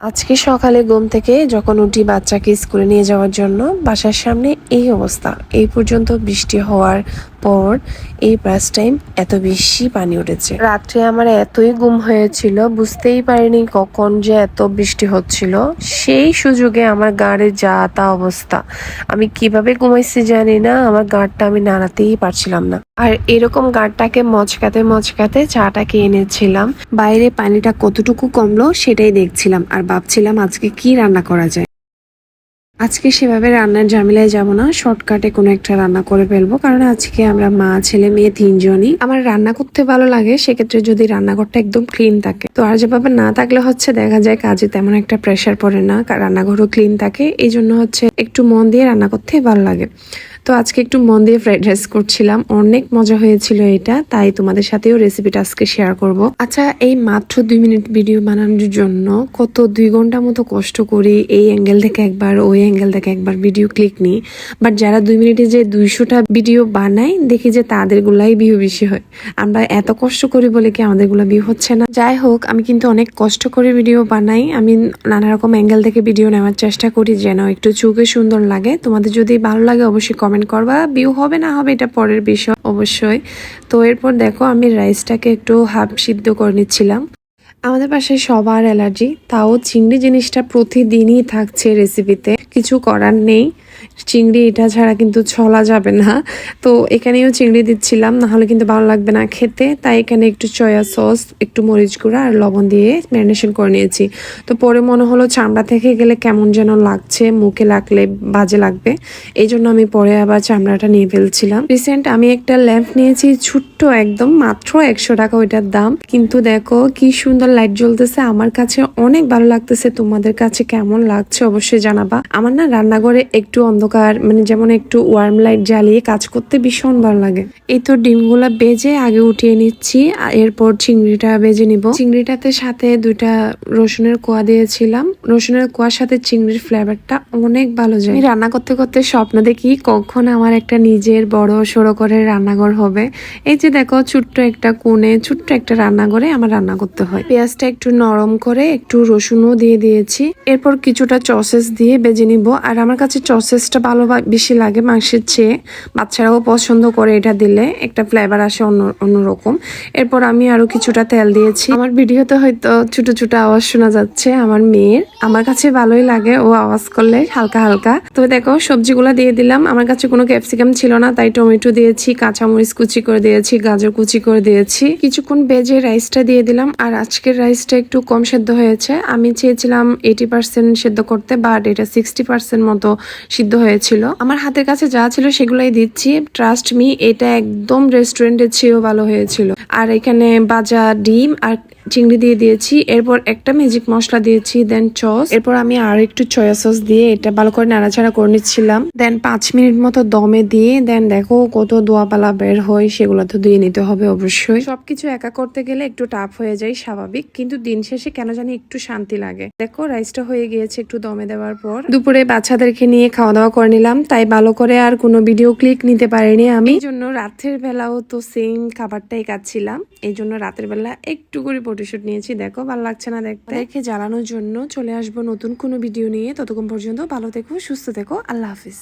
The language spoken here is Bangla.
আজকে সকালে ঘুম থেকে যখন উঠি বাচ্চাকে স্কুলে নিয়ে যাওয়ার জন্য, বাসার সামনে এই অবস্থা। এই পর্যন্ত বৃষ্টি হওয়ার পর এই বাস টাইম এত বেশি পানি উঠেছে। রাত্রে আমার এতই গুম হয়েছিল, বুঝতেই পারিনি কখন যে এত বৃষ্টি হচ্ছিল। সেই সুযোগে আমার গাড়ির যা তা অবস্থা। আমি কীভাবে ঘুমাইছি জানি না, আমার গাড়টা আমি নাড়াতেই পারছিলাম না। আর এরকম গাড়টাকে মচকাতে মচকাতে চাটাকে এনেছিলাম বাইরে পানিটা কতটুকু কমলো সেটাই দেখছিলাম, আর ভাবছিলাম আজকে কি রান্না করা যায়। আজকে সেভাবে রান্নার ঝামেলায় যাব না। শর্টকাটে কোনো একটা রান্না করে ফেলব, কারণ আজকে আমরা মা, ছেলে, মেয়ে তিনজনই। আমার রান্না করতে ভালো লাগে, সেক্ষেত্রে যদি রান্নাঘরটা একদম ক্লিন থাকে। তো আর যেভাবে না থাকলে হচ্ছে দেখা যায় কাজে তেমন একটা প্রেশার পড়ে না রান্নাঘরও ক্লিন থাকে। এই জন্য হচ্ছে একটু মন দিয়ে রান্না করতে ভালো লাগে। তো আজকে একটু মন দিয়ে ফ্রাইড রাইস করছিলাম। অনেক মজা হয়েছিল এটা, তাই তোমাদের সাথেও রেসিপিটা আজকে শেয়ার করব। আচ্ছা এই মাত্র দুই মিনিট ভিডিও বানানোর জন্য কত দুই ঘণ্টা মতো কষ্ট করি এই অ্যাঙ্গেল থেকে একবার, ওই অ্যাঙ্গেল থেকে একবার ভিডিও ক্লিক নিই। বাট যারা দুই মিনিটে যে দুইশোটা ভিডিও বানায়, দেখি যে তাদের গুলাই ভিউ বেশি হয়। আমরা এত কষ্ট করি বলে কি আমাদেরগুলা ভিউ হচ্ছে না? যাই হোক, আমি কিন্তু অনেক কষ্ট করে ভিডিও বানাই। আমি নানা রকম অ্যাঙ্গেল থেকে ভিডিও নেওয়ার চেষ্টা করি যেন একটু চোখে সুন্দর লাগে। তোমাদের যদি ভালো লাগে, অবশ্যই কমেন্ট করবা বিউ হবে না হবে এটা পরের বিষয় অবশ্যই। তো এরপর দেখো আমি রাইসটাকে একটু হাফ সিদ্ধ করে নিচ্ছিলাম। আমাদের পাশে সবার অ্যালার্জি তাও চিংড়ি জিনিসটা প্রতিদিনই থাকছে রেসিপিতে কিছু করার নেই। চিংড়ি এটা ছাড়া কিন্তু ছলা যাবে না। তো এখানেও চিংড়ি দিচ্ছিলাম না হলে কিন্তু ভালো লাগবে না খেতে। তাই এখানে একটু সয়া সস একটু মরিচ গুঁড়া আর লবণ দিয়ে ম্যারিনেশন করে নিয়েছি। তো পরে মনে হলো চামড়া থেকে গেলে কেমন যেন লাগছে, মুখে লাগলে বাজে লাগবে। এই জন্য আমি পরে আবার চামড়াটা নিয়ে ফেলছিলাম। রিসেন্ট আমি একটা ল্যাম্প নিয়েছি, ছোট্ট একদম, মাত্র একশো টাকা ওইটার দাম। কিন্তু দেখো কি সুন্দর লাইট জ্বলতেছে, আমার কাছে অনেক ভালো লাগতেছে। তোমাদের কাছে কেমন লাগছে অবশ্যই জানাবা। আমার না রান্নাঘরে একটু অন্ধকার মানে যেমন একটু ওয়ার্ম লাইট জ্বালিয়ে কাজ করতে ভীষণ ভালো লাগে। এই তো ডিমগুলা বেজে আগে উঠিয়ে নিচ্ছি এরপর চিংড়িটা বেজে নিব। চিংড়িটাতে সাথে দুইটা রসুনের কোয়া দিয়েছিলাম। রসুনের কোয়ার সাথে চিংড়ির ফ্লেভারটা অনেক ভালো যায়। রান্না করতে করতে স্বপ্ন দেখি কখন আমার একটা নিজের বড় সড়ো করে রান্নাঘর হবে। এই যে দেখো ছোট্ট একটা কোণে ছোট্ট একটা রান্নাঘরে আমার রান্না করতে হয়। পেঁয়াজটা একটু নরম করে একটু রসুনও দিয়ে দিয়েছি। এরপর কিছুটা চসেস দিয়ে বেজে নিব। আর আমার কাছে চসেসটা ভালো বেশি লাগে মাংসের চেয়ে। বাচ্চারাও পছন্দ করে এটা দিলে। একটা ফ্লেভার আসে অন্য, অন্যরকম। এরপর আমি আরও কিছুটা তেল দিয়েছি। আমার ভিডিওতে হয়তো ছোট ছোট আওয়াজ শোনা যাচ্ছে আমার মেয়ের। আমার কাছে ভালোই লাগে ও আওয়াজ করলে হালকা হালকা। তো দেখো, সবজিগুলো দিয়ে দিলাম। আমার কাছে কোনো ক্যাপসিকাম ছিল না, তাই টমেটো দিয়েছি, কাঁচামরিচ কুচি করে দিয়েছি, গাজর কুচি করে দিয়েছি। কিছুক্ষণ বেজে রাইসটা দিয়ে দিলাম। আর আজকের রাইসটা একটু কম সেদ্ধ হয়েছে। আমি চেয়েছিলাম এইটি পার্সেন্ট সেদ্ধ করতে বাট এটা সিক্সটি পার্সেন্ট মতো সিদ্ধ হয়েছিল। আমার হাতের কাছে যা ছিল সেগুলাই দিচ্ছি। ট্রাস্ট মি এটা একদম রেস্টুরেন্টের চেয়েও ভালো হয়েছিল। আর এখানে বাজা ডিম আর চিংড়ি দিয়ে দিয়েছি। এরপর একটা ম্যাজিক মশলা দিয়েছি দেন চস এরপর আমি আর একটু চয়া সস দিয়ে এটা ভালো করে নাড়াচাড়া করে নিচ্ছিলাম। দেন পাঁচ মিনিট মতো দমে দিয়ে দেন দেখো কত দোয়াপালা বের হয়, সেগুলো তো দিয়ে নিতে হবে অবশ্যই। সবকিছু একা করতে গেলে একটু টাফ হয়ে যায়, স্বাভাবিক। কিন্তু দিন শেষে কেন জানি একটু শান্তি লাগে। দেখো রাইসটা হয়ে গিয়েছে একটু দমে দেওয়ার পর। দুপুরে বাচ্চাদেরকে নিয়ে খাওয়া দাওয়া করে নিলাম, তাই ভালো করে আর কোনো ভিডিও ক্লিক নিতে পারিনি আমি। এই জন্য রাতের বেলাও তো সেম খাবারটাই খাচ্ছিলাম। এই জন্য রাতের বেলা একটু করে ফটোশ্যুট নিয়েছি। দেখো, ভালো লাগছে না দেখতে। দেখে জ্বালানোর জন্য চলে আসব নতুন কোনো ভিডিও নিয়ে। ততক্ষণ পর্যন্ত ভালো থেকো, সুস্থ থেকো। আল্লাহ হাফিজ।